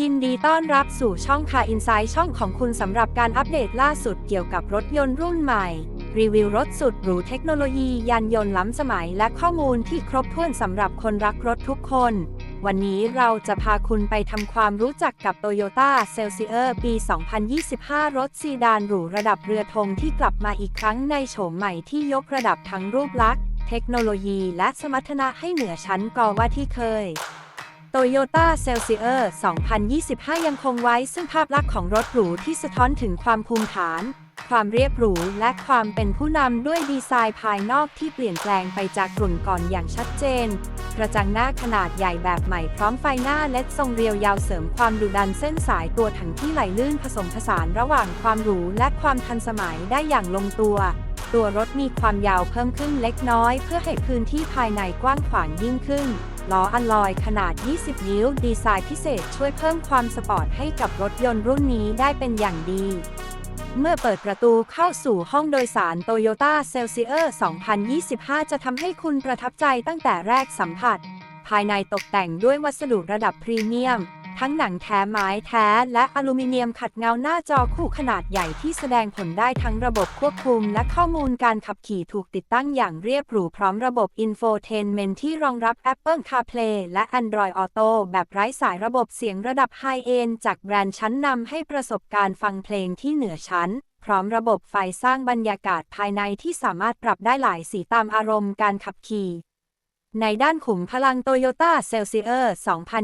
ยินดีต้อนรับสู่ช่องคาอินไซด์ช่องของคุณสำหรับการอัปเดตล่าสุดเกี่ยวกับรถยนต์รุ่นใหม่ รีวิวรถสุดหรูเทคโนโลยียานยนต์ล้ำสมัยและข้อมูลที่ครบถ้วนสำหรับคนรักรถทุกคน วันนี้เราจะพาคุณไปทำความรู้จักกับ Toyota Celsius ปี 2025 รถซีดานหรูระดับเรือธงที่กลับมาอีกครั้งในโฉมใหม่ที่ยกระดับทั้งรูปลักษณ์ เทคโนโลยีและสมรรถนะให้เหนือชั้นกว่าที่เคย Toyota Celsius 2025 ยังคงไว้ซึ่งภาพลักษณ์ของรถหรูที่สะท้อนถึงความภูมิฐาน ความเรียบหรูและความเป็นผู้นำด้วยดีไซน์ภายนอกที่เปลี่ยนแปลงไปจากกลุ่นก่อนอย่างชัดเจน กระจังหน้าขนาดใหญ่แบบใหม่พร้อมไฟหน้าเล็ดทรงเรียวยาวเสริมความดุดันเส้นสายตัวถังที่ไหลลื่นผสมผสานระหว่างความหรูและความทันสมัยได้อย่างลงตัว ตัวรถมีความยาวเพิ่มขึ้นเล็กน้อย เพื่อให้พื้นที่ภายในกว้างขวางยิ่งขึ้น ล้ออัลลอยขนาด 20 นิ้ว ดีไซน์พิเศษช่วยเพิ่มความสปอร์ตให้กับรถยนต์รุ่นนี้ได้เป็นอย่างดี เมื่อเปิดประตูเข้าสู่ห้องโดยสาร Toyota Celsius 2025 จะทำให้คุณประทับใจตั้งแต่แรกสัมผัส ภายในตกแต่งด้วยวัสดุระดับพรีเมียม ทั้งหนังแท้ไม้แท้และอลูมิเนียมขัดเงาหน้าจอคู่ขนาดใหญ่ที่แสดงผลได้ทั้งระบบควบคุม และข้อมูลการขับขี่ถูกติดตั้งอย่างเรียบหรูพร้อมระบบ Infotainment ที่รองรับ Apple CarPlay และ Android Auto แบบไร้สายระบบเสียงระดับ High End จากแบรนด์ชั้นนำให้ประสบการณ์ฟังเพลงที่เหนือชั้นพร้อมระบบไฟสร้างบรรยากาศภายในที่สามารถปรับได้หลายสีตามอารมณ์การขับขี่ ในด้านขุมพลัง Toyota Celsius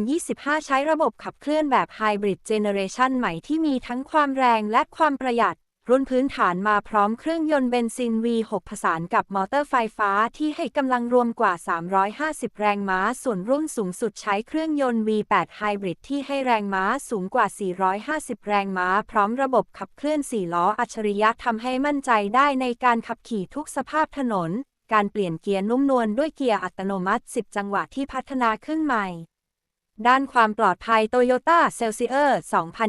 2025 ใช้ระบบขับเคลื่อนแบบ Hybrid Generation ใหม่ที่มีทั้งความแรงและความประหยัด รุ่นพื้นฐานมาพร้อมเครื่องยนต์เบนซิน V6 ผสานกับมอเตอร์ไฟฟ้าที่ให้กำลังรวมกว่า 350 แรงม้า ส่วนรุ่นสูงสุดใช้เครื่องยนต์ V8 Hybrid ที่ให้แรงม้าสูงกว่า 450 แรงม้า พร้อมระบบขับเคลื่อน 4 ล้ออัจฉริยะทำให้มั่นใจได้ในการขับขี่ทุกสภาพถนน การเปลี่ยนเกียร์นุ่มนวลด้วยเกียร์อัตโนมัติ 10 จังหวะที่พัฒนาขึ้นใหม่ ด้านความปลอดภัย Toyota Celsius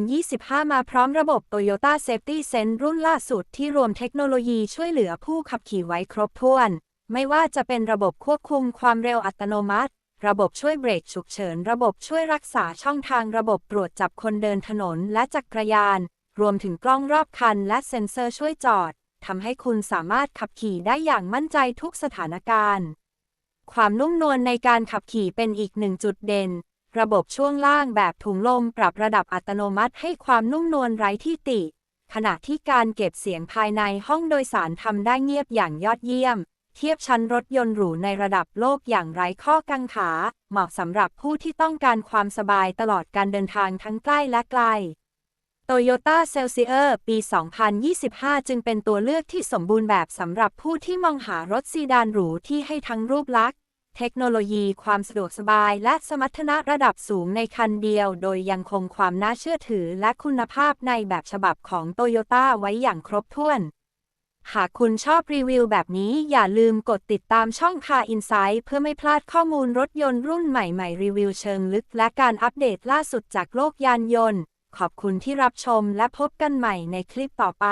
2025 มาพร้อมระบบ Toyota Safety Sense รุ่นล่าสุดที่รวมเทคโนโลยีช่วยเหลือผู้ขับขี่ไว้ครบถ้วน ไม่ว่าจะเป็นระบบควบคุมความเร็วอัตโนมัติ ระบบช่วยเบรกฉุกเฉิน ระบบช่วยรักษาช่องทาง ระบบตรวจจับคนเดินถนนและจักรยาน รวมถึงกล้องรอบคันและเซ็นเซอร์ช่วยจอด ทำให้คุณสามารถขับขี่ได้อย่างมั่นใจทุกสถานการณ์ ความนุ่มนวลในการขับขี่เป็นอีกหนึ่งจุดเด่น ระบบช่วงล่างแบบถุงลมปรับระดับอัตโนมัติให้ความนุ่มนวลไร้ที่ติ ขณะที่การเก็บเสียงภายในห้องโดยสารทำได้เงียบอย่างยอดเยี่ยม เทียบชั้นรถยนต์หรูในระดับโลกอย่างไร้ข้อกังขา เหมาะสำหรับผู้ที่ต้องการความสบายตลอดการเดินทางทั้งใกล้และไกล Toyota Celsius ปี 2025 จึงเป็นตัวเลือกที่สมบูรณ์แบบสำหรับผู้ที่มองหารถซีดานหรูที่ให้ทั้งรูปลักษณ์ เทคโนโลยีความสะดวกสบายและสมรรถนะระดับสูงในคันเดียว โดยยังคงความน่าเชื่อถือและคุณภาพในแบบฉบับของ Toyota ไว้อย่างครบถ้วน หากคุณชอบรีวิวแบบนี้อย่าลืมกดติดตามช่อง Car Insight เพื่อไม่พลาดข้อมูลรถยนต์รุ่นใหม่ๆ รีวิวเชิงลึก และการอัปเดตล่าสุดจากโลกยานยนต์ ขอบคุณที่รับชมและพบกันใหม่ในคลิปต่อไป